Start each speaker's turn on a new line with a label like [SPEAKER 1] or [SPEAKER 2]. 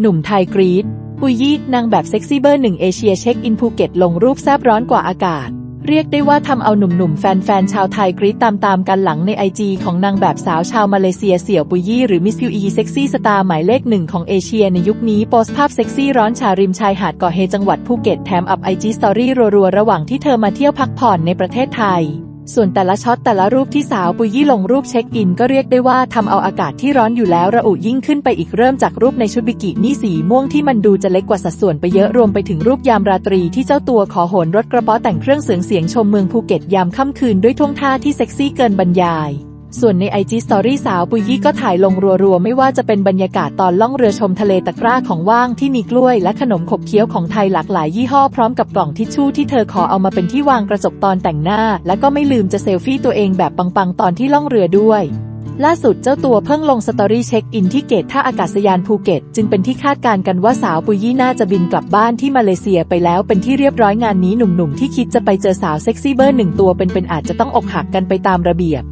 [SPEAKER 1] หนุ่มไทยกรีดปุยยี่นางแบบเซ็กซี่เบอร์หนึ่งเอเชียเช็คอินภูเก็ตลงรูปแซบร้อนกว่าอากาศ เรียกได้ว่าทำเอาหนุ่มๆ แฟนๆ ชาวไทยกรีดตามๆ กันหลังในไอจีของนางแบบสาวชาวมาเลเซียเสี่ยวปุยยี่หรือมิสยูอีเซ็กซี่สตาร์หมายเลขหนึ่งของเอเชียในยุคนี้โพสภาพเซ็กซี่ร้อนชาริมชายหาดเกาะเฮจังหวัดภูเก็ตแถมอัพไอจีสตอรี่รัวๆ ระหว่างที่เธอมาเที่ยวพักผ่อนในประเทศไทย ส่วนแต่ละช็อตแต่ละรูปที่สาวปุยยี่ลงรูปเช็คอินก็เรียกได้ว่าทำเอาอากาศที่ร้อนอยู่แล้วระอุยิ่งขึ้นไปอีกเริ่มจากรูปในชุดบิกินี่สีม่วงที่มันดูจะเล็กกว่าสัดส่วนไปเยอะรวมไปถึงรูปยามราตรีที่เจ้าตัวขอโหนรถกระป๋อแต่งเครื่องเสียงเสียงชมเมืองภูเก็ตยามค่ำคืนด้วยท่วงท่าที่เซ็กซี่เกินบรรยาย ส่วนในไอจีสตอรี่สาวปุยยี่ก็ถ่ายลงรัวๆ ไม่ว่าจะเป็นบรรยากาศตอนล่องเรือชมทะเลตะกร้าของว่างที่มีกล้วยและขนมขบเคี้ยวของไทยหลากหลายยี่ห้อพร้อมกับกล่องทิชชู่ที่เธอขอเอามาเป็นที่วางกระจกตอนแต่งหน้า และก็ไม่ลืมจะเซลฟี่ตัวเองแบบปังๆ ตอนที่ล่องเรือด้วย ล่าสุดเจ้าตัวเพิ่งลงสตอรี่เช็คอินที่เกตท่าอากาศยานภูเก็ต จึงเป็นที่คาดการณ์กันว่าสาวปุยยี่น่าจะบินกลับบ้านที่มาเลเซียไปแล้วเป็นที่เรียบร้อยงานนี้หนุ่มๆที่คิดจะไปเจอสาวเซ็กซี่เบอร์หนึ่งตัวเป็นๆอาจจะต้องอกหักกันไปตามระเบียบ